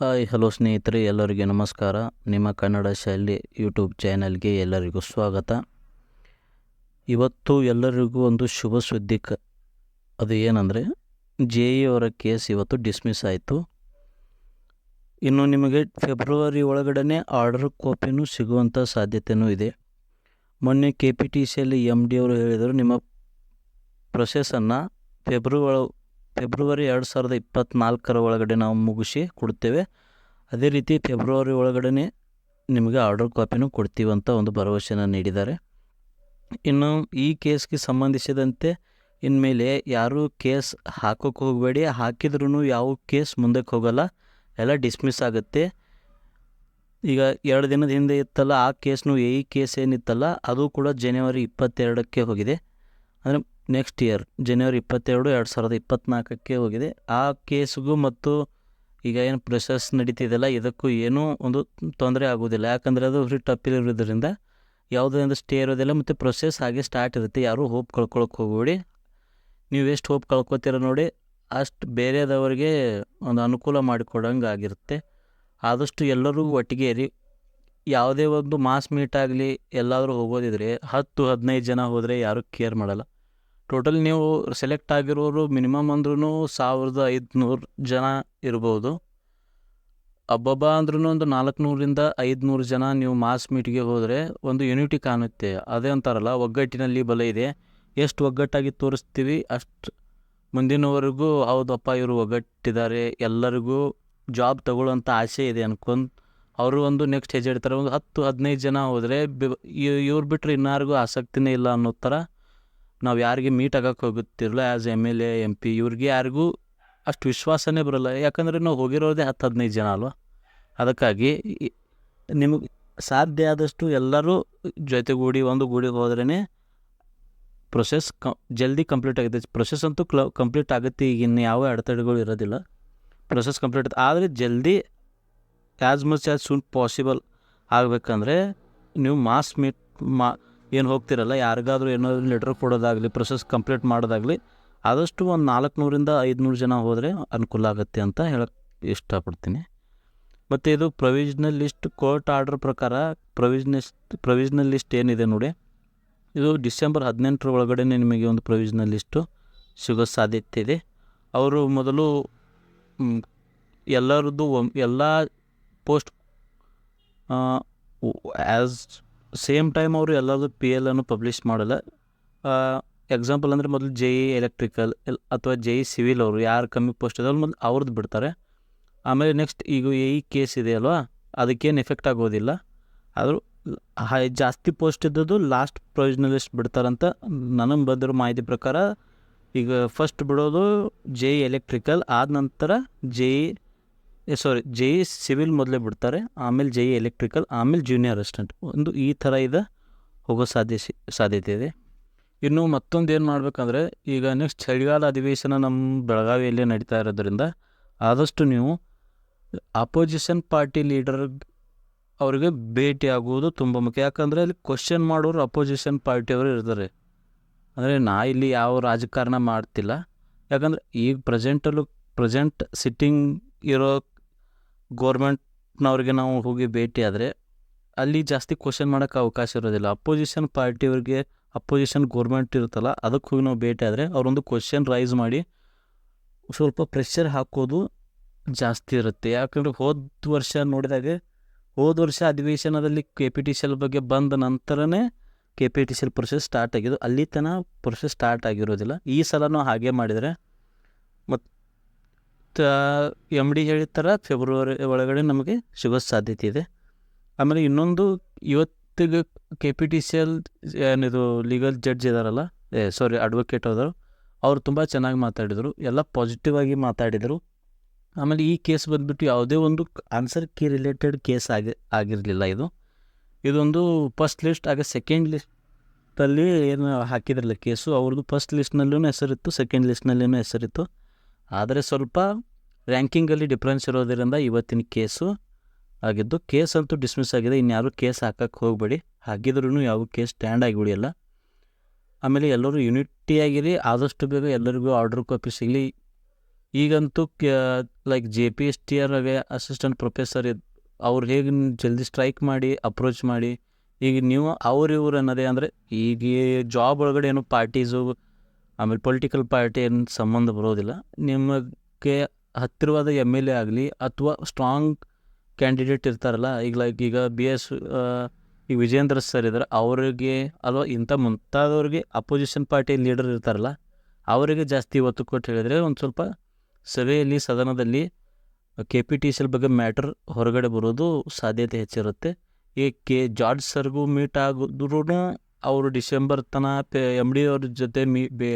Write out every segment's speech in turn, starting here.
Hi, hello ಸ್ನೇಹಿತರೆ, ಎಲ್ಲರಿಗೆ ನಮಸ್ಕಾರ. ನಿಮ್ಮ ಕನ್ನಡ ಶೈಲಿ ಯೂಟ್ಯೂಬ್ ಚಾನಲ್ಗೆ ಎಲ್ಲರಿಗೂ ಸ್ವಾಗತ. ಇವತ್ತು ಎಲ್ಲರಿಗೂ ಒಂದು ಶುಭ ಸುದ್ದಿ ಕ ಅದು ಏನಂದರೆ, ಜೆ ಇ ಅವರ ಕೇಸ್ ಇವತ್ತು ಡಿಸ್ಮಿಸ್ ಆಯಿತು. ಇನ್ನು ನಿಮಗೆ ಫೆಬ್ರವರಿ ಒಳಗಡೆ ಆರ್ಡರ್ ಕಾಪಿನೂ ಸಿಗುವಂಥ ಸಾಧ್ಯತೆಯೂ ಇದೆ. ಮೊನ್ನೆ ಕೆ ಪಿ ಟಿ ಸಿಯಲ್ಲಿ ಎಂ ಡಿ ಅವರು ಹೇಳಿದರು, ನಿಮ್ಮ ಪ್ರೊಸೆಸನ್ನು ಫೆಬ್ರವರಿ ಫೆಬ್ರವರಿ ಎರಡು ಸಾವಿರದ ಇಪ್ಪತ್ತ್ನಾಲ್ಕರ ಒಳಗಡೆ ನಾವು ಮುಗಿಸಿ ಕೊಡ್ತೇವೆ. ಅದೇ ರೀತಿ ಫೆಬ್ರವರಿ ಒಳಗಡೆ ನಿಮಗೆ ಆರ್ಡರ್ ಕಾಪಿನೂ ಕೊಡ್ತೀವಿ ಅಂತ ಒಂದು ಭರವಸೆಯನ್ನು ನೀಡಿದ್ದಾರೆ. ಇನ್ನು ಈ ಕೇಸ್ಗೆ ಸಂಬಂಧಿಸಿದಂತೆ ಇನ್ಮೇಲೆ ಯಾರೂ ಕೇಸ್ ಹಾಕೋಕ್ಕೆ ಹೋಗಬೇಡಿ. ಹಾಕಿದ್ರೂ ಯಾವ ಕೇಸ್ ಮುಂದಕ್ಕೆ ಹೋಗಲ್ಲ. ಎಲ್ಲ ಡಿಸ್ಮಿಸ್ ಆಗುತ್ತೆ. ಈಗ ಎರಡು ದಿನದ ಹಿಂದೆ ಇತ್ತಲ್ಲ, ಆ ಕೇಸ್ನು ಈ ಕೇಸ್ ಏನಿತ್ತಲ್ಲ, ಅದು ಕೂಡ ಜನವರಿ ಇಪ್ಪತ್ತೆರಡಕ್ಕೆ ಹೋಗಿದೆ. ಅಂದರೆ ನೆಕ್ಸ್ಟ್ ಇಯರ್ ಜನವರಿ ಇಪ್ಪತ್ತೆರಡು, ಎರಡು ಸಾವಿರದ ಇಪ್ಪತ್ತ್ನಾಲ್ಕಕ್ಕೆ ಹೋಗಿದೆ. ಆ ಕೇಸ್ಗೂ ಮತ್ತು ಈಗ ಏನು ಪ್ರೊಸೆಸ್ ನಡೀತಿದೆಯಲ್ಲ, ಇದಕ್ಕೂ ಏನೂ ಒಂದು ತೊಂದರೆ ಆಗೋದಿಲ್ಲ ಯಾಕಂದರೆ ಅದು ರಿಟ್ ಅಪೀಲ್ ಇರೋದ್ರಿಂದ ಯಾವುದೇ ಒಂದು ಸ್ಟೇ ಇರೋದಿಲ್ಲ ಮತ್ತು ಪ್ರೊಸೆಸ್ ಹಾಗೆ ಸ್ಟಾರ್ಟ್ ಇರುತ್ತೆ. ಯಾರೂ ಹೋಪ್ ಕಳ್ಕೊಳಕ್ಕೆ ಹೋಗಬೇಡಿ. ನೀವು ಎಷ್ಟು ಹೋಪ್ ಕಳ್ಕೊತೀರ ನೋಡಿ, ಅಷ್ಟು ಬೇರೆದವರಿಗೆ ಒಂದು ಅನುಕೂಲ ಮಾಡಿಕೊಡಂಗೆ ಆಗಿರುತ್ತೆ. ಆದಷ್ಟು ಒಟ್ಟಿಗೆ ರೀ ಯಾವುದೇ ಒಂದು ಮಾಸ್ ಮೀಟ್ ಆಗಲಿ, ಎಲ್ಲಾದರೂ ಹೋಗೋದಿದ್ರೆ, ಹತ್ತು, ಹದಿನೈದು ಜನ ಹೋದರೆ ಯಾರೂ ಕೇರ್ ಮಾಡಲ್ಲ. ಟೋಟಲ್ ನೀವು ಸೆಲೆಕ್ಟ್ ಆಗಿರೋರು ಮಿನಿಮಮ್ ಅಂದ್ರೂ ಸಾವಿರದ ಐದುನೂರು ಜನ ಇರ್ಬೋದು. ಅಬ್ಬಬ್ಬ ಅಂದ್ರೂ ಒಂದು ನಾಲ್ಕುನೂರಿಂದ ಐದುನೂರು ಜನ ನೀವು ಮಾಸ್ ಮೀಟಿಗೆ ಹೋದರೆ ಒಂದು ಯೂನಿಟಿ ಕಾಣುತ್ತೆ. ಅದೇ ಅಂತಾರಲ್ಲ, ಒಗ್ಗಟ್ಟಿನಲ್ಲಿ ಬಲ ಇದೆ. ಎಷ್ಟು ಒಗ್ಗಟ್ಟಾಗಿ ತೋರಿಸ್ತೀವಿ ಅಷ್ಟು ಮುಂದಿನವರೆಗೂ ಹೌದಪ್ಪ ಇವರು ಒಗ್ಗಟ್ಟಿದ್ದಾರೆ, ಎಲ್ಲರಿಗೂ ಜಾಬ್ ತಗೊಳ್ಳೋಂಥ ಆಸೆ ಇದೆ ಅನ್ಕೊಂಡು ಅವರು ಒಂದು ನೆಕ್ಸ್ಟ್ ಹೆಜ್ಜೆ ಇಡ್ತಾರೆ. ಒಂದು ಹತ್ತು ಹದಿನೈದು ಜನ ಹೋದರೆ ಇವ್ರು ಬಿಟ್ಟರೆ ಇನ್ನಾರಿಗೂ ಆಸಕ್ತಿನೇ ಇಲ್ಲ ಅನ್ನೋ ಥರ ನಾವು ಯಾರಿಗೆ ಮೀಟ್ ಆಗೋಕ್ಕೆ ಹೋಗುತ್ತಿರಲ್ಲ as M L A M P ಇವ್ರಿಗೆ ಯಾರಿಗೂ ಅಷ್ಟು ವಿಶ್ವಾಸನೇ ಬರಲ್ಲ. ಯಾಕಂದರೆ ನಾವು ಹೋಗಿರೋದೇ ಹತ್ತು ಹದಿನೈದು ಜನ ಅಲ್ವಾ? ಅದಕ್ಕಾಗಿ ನಿಮಗೆ ಸಾಧ್ಯ ಆದಷ್ಟು ಎಲ್ಲರೂ ಜೊತೆಗೂಡಿ ಒಂದು ಗೂಡಿಗೆ ಹೋದ್ರೇ ಪ್ರೊಸೆಸ್ ಕ ಜಲ್ದಿ ಕಂಪ್ಲೀಟ್ ಆಗುತ್ತೆ. ಪ್ರೊಸೆಸ್ ಅಂತೂ ಕ್ಲ ಕಂಪ್ಲೀಟ್ ಆಗುತ್ತೆ. ಈಗ ಇನ್ನು ಯಾವ ಅಡೆತಡೆಗಳು ಇರೋದಿಲ್ಲ. ಪ್ರೊಸೆಸ್ ಕಂಪ್ಲೀಟ್ ಆದರೆ ಜಲ್ದಿ as much as soon possible ಆಗಬೇಕಂದ್ರೆ ನೀವು ಮಾಸ್ ಮೀಟ್ ಮಾ ಏನು ಹೋಗ್ತಿರಲ್ಲ, ಯಾರಿಗಾದ್ರೂ ಏನಾದರೂ ಲೆಟ್ರ್ ಕೊಡೋದಾಗಲಿ ಪ್ರೊಸೆಸ್ ಕಂಪ್ಲೀಟ್ ಮಾಡೋದಾಗಲಿ, ಆದಷ್ಟು ಒಂದು ನಾಲ್ಕುನೂರಿಂದ ಐದುನೂರು ಜನ ಹೋದರೆ ಅನುಕೂಲ ಆಗುತ್ತೆ ಅಂತ ಹೇಳಕ್ಕೆ ಇಷ್ಟಪಡ್ತೀನಿ. ಮತ್ತು ಇದು ಪ್ರೊವಿಷನಲ್ ಲಿಸ್ಟ್ ಕೋರ್ಟ್ ಆರ್ಡರ್ ಪ್ರಕಾರ ಪ್ರೊವಿಜ್ನಸ್ಟ್ ಪ್ರೊವಿಷನಲ್ ಲಿಸ್ಟ್ ಏನಿದೆ ನೋಡಿ. ಇದು ಡಿಸೆಂಬರ್ ಹದಿನೆಂಟರ ಒಳಗಡೆ ನಿಮಗೆ ಒಂದು ಪ್ರೊವಿಷನಲ್ ಲಿಸ್ಟು ಸಿಗೋ ಸಾಧ್ಯತೆ ಇದೆ. ಅವರು ಮೊದಲು ಎಲ್ಲರದ್ದು ಎಲ್ಲ ಪೋಸ್ಟ್ ಆ್ಯಸ್ ಸೇಮ್ ಟೈಮ್ ಅವರು ಎಲ್ಲರದು ಪಿ ಎಲ್ ಅನ್ನು ಪಬ್ಲಿಷ್ ಮಾಡಲ್ಲ. ಎಕ್ಸಾಂಪಲ್ ಅಂದರೆ ಮೊದಲು ಜೆ ಇ ಎಲೆಕ್ಟ್ರಿಕಲ್ ಎಲ್, ಅಥವಾ ಜೆ ಇ ಸಿವಿಲ್ ಅವರು, ಯಾರು ಕಮ್ಮಿ ಪೋಸ್ಟ್ ಇದಾವೆ ಮೊದಲು ಅವ್ರದ್ದು ಬಿಡ್ತಾರೆ. ಆಮೇಲೆ ನೆಕ್ಸ್ಟ್ ಈಗ ಎ ಇ ಕೇಸ್ ಇದೆ ಅಲ್ವಾ, ಅದಕ್ಕೇನು ಎಫೆಕ್ಟ್ ಆಗೋದಿಲ್ಲ. ಆದರೂ ಹೈ, ಜಾಸ್ತಿ ಪೋಸ್ಟ್ ಇದ್ದದ್ದು ಲಾಸ್ಟ್ ಪ್ರೊವಿಷನಲಿಸ್ಟ್ ಲಿಸ್ಟ್ ಬಿಡ್ತಾರಂತ ನನಗೆ ಬಂದಿರೋ ಮಾಹಿತಿ ಪ್ರಕಾರ, ಈಗ ಫಸ್ಟ್ ಬಿಡೋದು ಜೆ ಇ ಎಲೆಕ್ಟ್ರಿಕಲ್ ಆದ ನಂತರ J E sorry J E civil ಮೊದಲೇ ಬಿಡ್ತಾರೆ, ಆಮೇಲೆ ಜೆ ಇ ಎಲೆಕ್ಟ್ರಿಕಲ್ ಆಮೇಲೆ ಜೂನಿಯರ್ ಅಸಿಸ್ಟೆಂಟ್ ಒಂದು ಈ ಥರ ಇದೆ, ಹೋಗೋ ಸಾಧ್ಯ ಸಾಧ್ಯತೆ ಇದೆ. ಇನ್ನು ಮತ್ತೊಂದು ಏನು ಮಾಡಬೇಕಂದ್ರೆ, ಈಗ ನೆಕ್ಸ್ಟ್ ಚಳಿಗಾಲ ಅಧಿವೇಶನ ನಮ್ಮ ಬೆಳಗಾವಿಯಲ್ಲಿ ನಡೀತಾ ಇರೋದ್ರಿಂದ, ಆದಷ್ಟು ನೀವು ಅಪೋಸಿಷನ್ ಪಾರ್ಟಿ ಲೀಡರ್ ಅವರಿಗೆ ಭೇಟಿ ಆಗುವುದು ತುಂಬ ಮುಖ್ಯ. ಯಾಕಂದರೆ ಅಲ್ಲಿ ಕ್ವಶನ್ ಮಾಡೋರು ಅಪೋಸಿಷನ್ ಪಾರ್ಟಿಯವರು ಇರ್ತಾರೆ. ಅಂದರೆ ನಾ ಇಲ್ಲಿ ಯಾವ ರಾಜಕಾರಣ ಮಾಡ್ತಿಲ್ಲ. ಯಾಕಂದರೆ ಈಗ ಪ್ರೆಸೆಂಟಲ್ಲೂ ಪ್ರೆಸೆಂಟ್ ಸಿಟ್ಟಿಂಗ್ ಇರೋ ಗೋರ್ಮೆಂಟ್ನವ್ರಿಗೆ ನಾವು ಹೋಗಿ ಭೇಟಿ ಆದರೆ ಅಲ್ಲಿ ಜಾಸ್ತಿ ಕ್ವಶನ್ ಮಾಡೋಕ್ಕೆ ಅವಕಾಶ ಇರೋದಿಲ್ಲ. ಅಪೋಸಿಷನ್ ಪಾರ್ಟಿಯವ್ರಿಗೆ ಅಪೋಸಿಷನ್ ಗೋರ್ಮೆಂಟ್ ಇರುತ್ತಲ್ಲ, ಅದಕ್ಕೆ ಹೋಗಿ ನಾವು ಭೇಟಿ ಆದರೆ ಅವರೊಂದು ಕ್ವಶನ್ ರೈಸ್ ಮಾಡಿ ಸ್ವಲ್ಪ ಪ್ರೆಷರ್ ಹಾಕೋದು ಜಾಸ್ತಿ ಇರುತ್ತೆ. ಯಾಕಂದರೆ ಹೋದ ವರ್ಷ ನೋಡಿದಾಗ, ಹೋದ ವರ್ಷ ಅಧಿವೇಶನದಲ್ಲಿ K P T C L ಬಗ್ಗೆ ಬಂದ ನಂತರನೇ K P T C L process start ಆಗಿದ್ದು, ಅಲ್ಲಿ ತನಕ ಪ್ರೊಸೆಸ್ ಸ್ಟಾರ್ಟ್ ಆಗಿರೋದಿಲ್ಲ. ಈ ಸಲನೂ ಹಾಗೆ ಮಾಡಿದರೆ ಮತ್ತು ಎಂ ಡಿ ಹೇಳಿದ ಫೆಬ್ರವರಿ ಒಳಗಡೆ ನಮಗೆ ಸಿಗೋ ಸಾಧ್ಯತೆ ಇದೆ. ಆಮೇಲೆ ಇನ್ನೊಂದು ಇವತ್ತಿಗೆ K P T C L ಏನಿದು ಲೀಗಲ್ ಜಡ್ಜ್ ಇದ್ದಾರಲ್ಲ ಏ ಸಾರಿ ಅಡ್ವೊಕೇಟ್ ಆದರು ಅವರು ತುಂಬ ಚೆನ್ನಾಗಿ ಮಾತಾಡಿದರು, ಎಲ್ಲ ಪಾಸಿಟಿವ್ ಆಗಿ ಮಾತಾಡಿದರು. ಆಮೇಲೆ ಈ ಕೇಸ್ ಬಂದುಬಿಟ್ಟು ಯಾವುದೇ ಒಂದು ಆನ್ಸರ್ ಕಿ ರಿಲೇಟೆಡ್ ಕೇಸ್ ಆಗಿ, ಆಗಿರಲಿಲ್ಲ ಇದು. ಇದೊಂದು ಫಸ್ಟ್ ಲಿಸ್ಟ್ ಆಗ ಸೆಕೆಂಡ್ ಲಿಸ್ಟಲ್ಲಿ ಏನು ಹಾಕಿದ್ರಲ್ಲ ಕೇಸು ಅವ್ರದ್ದು ಫಸ್ಟ್ ಲಿಸ್ಟ್ನಲ್ಲೂ ಹೆಸರಿತ್ತು ಸೆಕೆಂಡ್ ಲಿಸ್ಟ್ನಲ್ಲೂ ಹೆಸರಿತ್ತು. ಆದರೆ ಸ್ವಲ್ಪ ರ್ಯಾಂಕಿಂಗಲ್ಲಿ ಡಿಫ್ರೆನ್ಸ್ ಇರೋದರಿಂದ ಇವತ್ತಿನ ಕೇಸು ಆಗಿದ್ದು ಕೇಸ್ ಅಂತೂ ಡಿಸ್ಮಿಸ್ ಆಗಿದೆ. ಇನ್ಯಾರು ಕೇಸ್ ಹಾಕಕ್ಕೆ ಹೋಗಬೇಡಿ. ಹಾಕಿದ್ರೂ ಯಾವ ಕೇಸ್ ಸ್ಟ್ಯಾಂಡ್ ಆಗಿ ಉಳಿಯಲ್ಲ. ಆಮೇಲೆ ಎಲ್ಲರೂ ಯೂನಿಟಿಯಾಗಿರಿ ಆದಷ್ಟು ಬೇಗ ಎಲ್ಲರಿಗೂ ಆರ್ಡರ್ ಕಾಪಿ ಸಿಗಲಿ. ಈಗಂತೂ like J P S T ಆರ್ಗೆ assistant professor ಇದು, ಅವ್ರು ಹೇಗೆ ಜಲ್ದಿ ಸ್ಟ್ರೈಕ್ ಮಾಡಿ ಅಪ್ರೋಚ್ ಮಾಡಿ, ಈಗ ನೀವು ಅವ್ರು ಇವ್ರು ಅನ್ನೋದೇ ಅಂದರೆ, ಈಗ ಜಾಬ್ ಒಳಗಡೆ ಏನು ಪಾರ್ಟೀಸು ಆಮೇಲೆ ಪೊಲಿಟಿಕಲ್ ಪಾರ್ಟಿ ಏನು ಸಂಬಂಧ ಬರೋದಿಲ್ಲ. ನಿಮಗೆ ಹತ್ತಿರವಾದ ಎಂ ಎಲ್ ಎ ಆಗಲಿ ಅಥವಾ ಸ್ಟ್ರಾಂಗ್ ಕ್ಯಾಂಡಿಡೇಟ್ ಇರ್ತಾರಲ್ಲ, ಈಗ ಲೈಕ್ ಈಗ ಬಿ ಎಸ್ ಈಗ ವಿಜೇಂದ್ರ ಸರ್ ಇದ್ದಾರೆ ಅವರಿಗೆ ಅಲ್ವಾ ಇಂಥ ಮುಂತಾದವ್ರಿಗೆ ಅಪೋಸಿಷನ್ ಪಾರ್ಟಿ ಲೀಡರ್ ಇರ್ತಾರಲ್ಲ, ಅವರಿಗೆ ಜಾಸ್ತಿ ಒತ್ತು ಕೊಟ್ಟು ಹೇಳಿದರೆ ಒಂದು ಸ್ವಲ್ಪ ಸಭೆಯಲ್ಲಿ, ಸದನದಲ್ಲಿ K P T C L ಬಗ್ಗೆ ಮ್ಯಾಟರ್ ಹೊರಗಡೆ ಬರೋದು ಸಾಧ್ಯತೆ ಹೆಚ್ಚಿರುತ್ತೆ. ಈ ಕೆ ಜಾರ್ಜ್ ಸರ್ಗೂ ಮೀಟ್ ಆಗಿದ್ರು ಅವರು ಡಿಸೆಂಬರ್ ತನ ಪೆ ಎಂ ಡಿ ಅವ್ರ ಜೊತೆ ಮೀ, ಬೇ,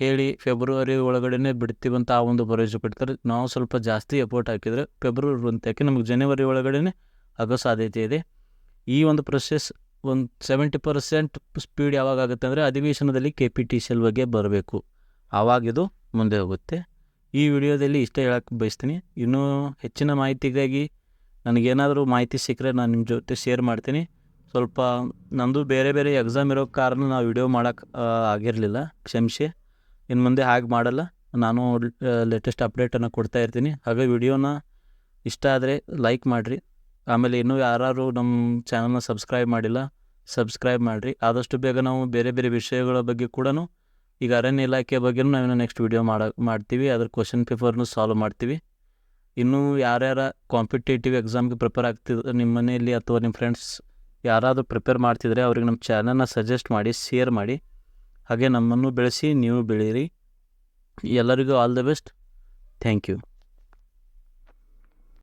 ಹೇಳಿ ಫೆಬ್ರವರಿ ಒಳಗಡೆನೆ ಬಿಡ್ತೀವಂತ ಆ ಒಂದು ಭರವಸೆ ಕೊಡ್ತಾರೆ. ನಾವು ಸ್ವಲ್ಪ ಜಾಸ್ತಿ ಎಫರ್ಟ್ ಹಾಕಿದರೆ ಫೆಬ್ರವರಿ ಅಂತಕ್ಕೆ ನಮಗೆ ಜನವರಿ ಒಳಗಡೆನೆ ಆಗೋ ಸಾಧ್ಯತೆ ಇದೆ. ಈ ಒಂದು ಪ್ರೊಸೆಸ್ ಒಂದು ಸೆವೆಂಟಿ ಪರ್ಸೆಂಟ್ ಸ್ಪೀಡ್ ಯಾವಾಗ ಅಂದರೆ ಅಧಿವೇಶನದಲ್ಲಿ K P T C L ಬಗ್ಗೆ ಬರಬೇಕು. ಆವಾಗಿದು ಮುಂದೆ ಹೋಗುತ್ತೆ. ಈ ವಿಡಿಯೋದಲ್ಲಿ ಇಷ್ಟೇ ಹೇಳಕ್ಕೆ ಬಯಸ್ತೀನಿ. ಇನ್ನೂ ಹೆಚ್ಚಿನ ಮಾಹಿತಿಗಾಗಿ ನನಗೇನಾದರೂ ಮಾಹಿತಿ ಸಿಕ್ಕರೆ ನಾನು ನಿಮ್ಮ ಜೊತೆ ಶೇರ್ ಮಾಡ್ತೀನಿ. ಸ್ವಲ್ಪ ನಂದು ಬೇರೆ ಬೇರೆ ಎಕ್ಸಾಮ್ ಇರೋ ಕಾರಣ ನಾವು ವಿಡಿಯೋ ಮಾಡೋಕ್ಕೆ ಆಗಿರಲಿಲ್ಲ. ಕ್ಷಮಿಸಿ. ಇನ್ನು ಮುಂದೆ ಹಾಗೆ ಮಾಡಲ್ಲ. ನಾನು ಲೇಟೆಸ್ಟ್ ಅಪ್ಡೇಟನ್ನು ಕೊಡ್ತಾ ಇರ್ತೀನಿ. ಹಾಗೆ ವಿಡಿಯೋನ ಇಷ್ಟ ಆದರೆ ಲೈಕ್ ಮಾಡಿರಿ. ಆಮೇಲೆ ಇನ್ನೂ ಯಾರು ನಮ್ಮ ಚಾನಲ್ನ ಸಬ್ಸ್ಕ್ರೈಬ್ ಮಾಡಿಲ್ಲ ಸಬ್ಸ್ಕ್ರೈಬ್ ಮಾಡಿರಿ. ಆದಷ್ಟು ಬೇಗ ನಾವು ಬೇರೆ ಬೇರೆ ವಿಷಯಗಳ ಬಗ್ಗೆ ಕೂಡ ಈಗ ಅರಣ್ಯ ಇಲಾಖೆ ಬಗ್ಗೆಯೂ ನಾವೇನೋ ನೆಕ್ಸ್ಟ್ ವಿಡಿಯೋ ಮಾಡ, ಮಾಡ್ತೀವಿ. ಅದ್ರ ಕ್ವಶನ್ ಪೇಪರ್ನು ಸಾಲ್ವ್ ಮಾಡ್ತೀವಿ. ಇನ್ನೂ ಯಾರ್ಯಾರ ಕಾಂಪಿಟೇಟಿವ್ ಎಕ್ಸಾಮ್ಗೆ ಪ್ರಿಪೇರ್ ಆಗ್ತಿದ್ರೆ ನಿಮ್ಮ ಮನೆಯಲ್ಲಿ ಅಥವಾ ನಿಮ್ಮ ಫ್ರೆಂಡ್ಸ್ ಯಾರಾದರೂ ಪ್ರಿಪೇರ್ ಮಾಡ್ತಿದ್ರೆ ಅವ್ರಿಗೆ ನಮ್ಮ ಚಾನಲ್ನ ಸಜೆಸ್ಟ್ ಮಾಡಿ ಶೇರ್ ಮಾಡಿ. ಹಾಗೆ ನಮ್ಮನ್ನು ಬೆಳೆಸಿ, ನೀವು ಬೆಳೀರಿ. ಎಲ್ಲರಿಗೂ all the best thank you